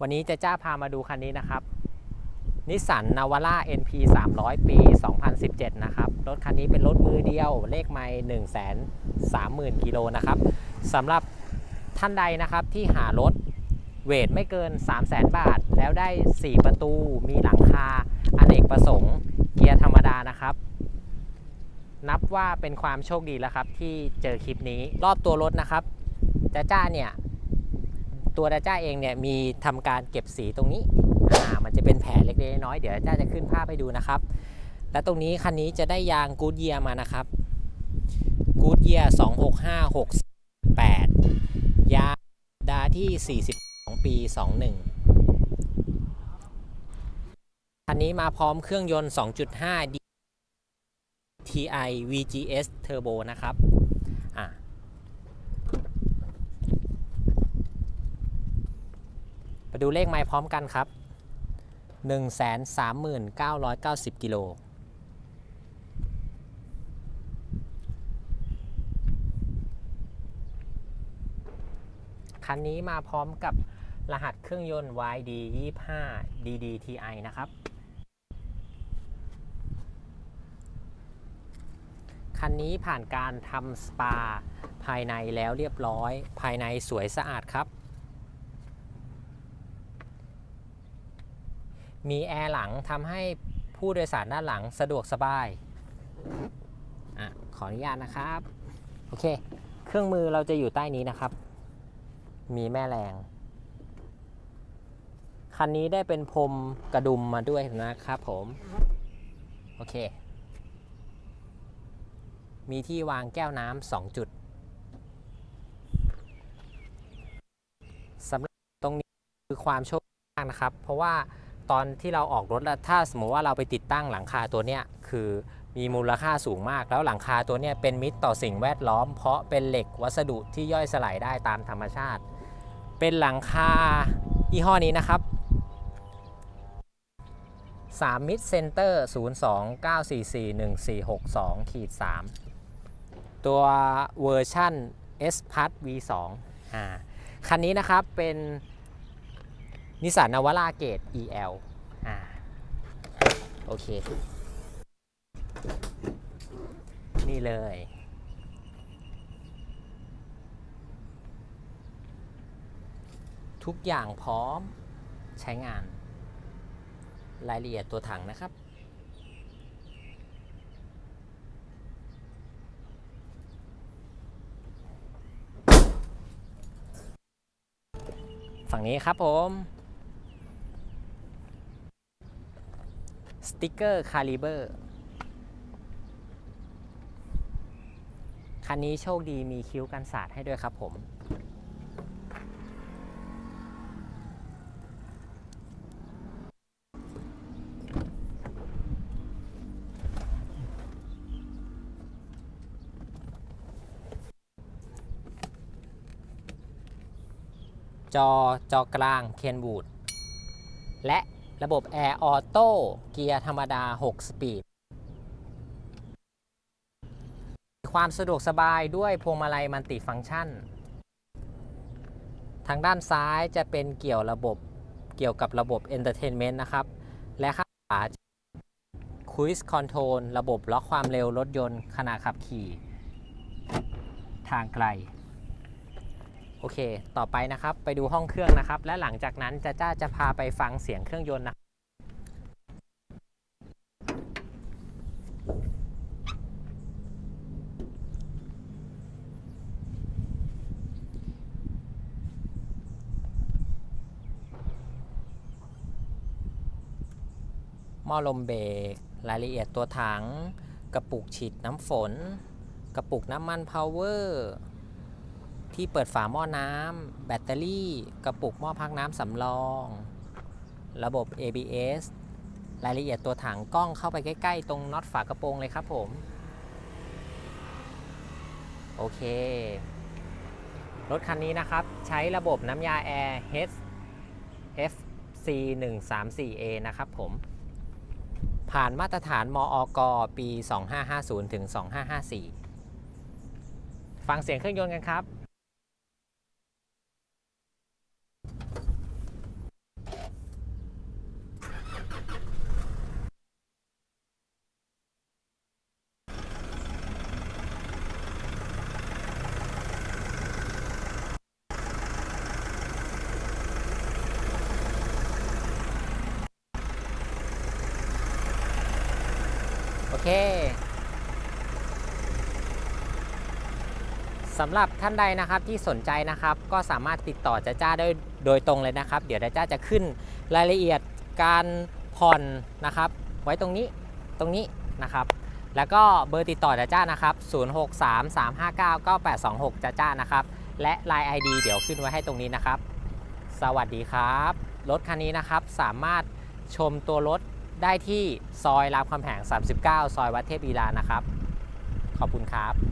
วันนี้เจะจ้าพามาดูคันนี้นะครับนิสสันนาวาร่า NP 300 ปี 2017 นะครับ รถคันนี้เป็นรถมือเดียว เลขไม่1 3 0 0 0 0 กิโลนะครับสำหรับท่านใดนะครับที่หารถเวทไม่เกิน 3 0 0 0 0 0 บาท แล้วได้ 4 ประตู มีหลังคาอเนกประสงค์ เกียร์ธรรมดานะครับ นับว่าเป็นความโชคดีแล้วครับที่เจอคลิปนี้ รอบตัวรถนะครับจ้าจ้าเนี่ย ตัวดาจ้าเองเนี่ยมีทำการเก็บสีตรงนี้อ่ามันจะเป็นแผลเล็กๆน้อยเดี๋ยวดาจ้าจะขึ้นภาพให้ดูนะครับ และตรงนี้คันนี้จะได้ยางกูดเยียมานะครับกูดเยีย265668ยางดาที่ 42 ปี 21 คันนี้มาพร้อมเครื่องยนต์ 2.5 D TI VGS Turbo นะครับ อ่า ไป ดูเลขไม้พร้อมกันครับ 139,990 กิโล คันนี้มาพร้อมกับรหัสเครื่องยนต์ YD 25 DDTI นะครับ คันนี้ผ่านการทำสปาภายในแล้วเรียบร้อย ภายในสวยสะอาดครับ มีแอร์หลังทำให้ผู้โดยสารด้านหลังสะดวกสบายอขออนุญาตนะครับ โอเค เครื่องมือเราจะอยู่ใต้นี้นะครับ มีแม่แรง คันนี้ได้เป็นพรมกระดุมมาด้วยนะครับผม โอเค มีที่วางแก้วน้ำสองจุดสำหรับตรงนี้คือความโชคดีมากนะครับ เพราะว่า ตอนที่เราออกรถแล้วถ้าสมมติว่าเราไปติดตั้งหลังคาตัวเนี้ยคือมีมูลค่าสูงมาก แล้วหลังคาตัวเนี้ยเป็นมิตรต่อสิ่งแวดล้อม เพราะเป็นเหล็กวัสดุที่ย่อยสลายได้ตามธรรมชาติ เป็นหลังคายี่ห้อนี้นะครับ3 Mid Center 029441462ขีด3ตัวเวอร์ชั่น S p a s V2 อ่าคันนี้นะครับเป็น นิสสันนวราเกต EL อ่าโอเค นี่เลย ทุกอย่างพร้อมใช้งาน รายละเอียดตัวถังนะครับฝั่งนี้ครับผม ติกเกอร์คาลิเบอร์คันนี้โชคดีมีคิ้วกันสาดให้ด้วยครับผม จอจอกลางเคนบูดและ ระบบแอร์ออโต้เกียร์ธรรมดา 6 สปีด ความสะดวกสบายด้วยพวงมาลัยมันติฟังก์ชัน ทางด้านซ้ายจะเป็นเกี่ยวระบบเกี่ยวกับระบบ Entertainment นต์นะครับ และข้างขวา Cruise Control ระบบล็อกความเร็วรถยนต์ขณะขับขี่ ทางไกล โอเค ต่อไปนะครับ ไปดูห้องเครื่องนะครับ และหลังจากนั้นจะจ้าจะพาไปฟังเสียงเครื่องยนต์นะหม้อลมเบรกรายละเอียดตัวถัง กระปุกฉีดน้ำฝน กระปุกน้ำมันพาวเวอร์ ที่เปิดฝาหม้อน้ำแบตเตอรี่ กระปุกหม้อพักน้ำสำรอง ระบบ ABS รายละเอียดตัวถังกล้องเข้าไปใกล้ ๆ ตรงน็อตฝากระโปรงเลยครับผม โอเค รถคันนี้นะครับ ใช้ระบบน้ำยาแอร์ HFC 1 3 4 A นะครับผม ผ่านมาตรฐานมอกปี 2550ถึง2554 ฟังเสียงเครื่องยนต์กันครับ เคสำหรับท่านใดนะครับที่สนใจนะครับก็สามารถติดต่อจ้าจ้าได้โดยตรงเลยนะครับ เดี๋ยวจ้าจ้าจะขึ้นรายละเอียดการผ่อนนะครับ ไว้ตรงนี้ตรงนี้นะครับ แล้วก็เบอร์ติดต่อจ้าจ้านะครับ 0633599826จ้าจ้านะครับ และ Line ID เดี๋ยวขึ้นไว้ให้ตรงนี้นะครับ สวัสดีครับ รถคันนี้นะครับสามารถชมตัวรถ ได้ที่ซอยรามคำแหง 39 ซอยวัดเทพอีลานะครับ ขอบคุณครับ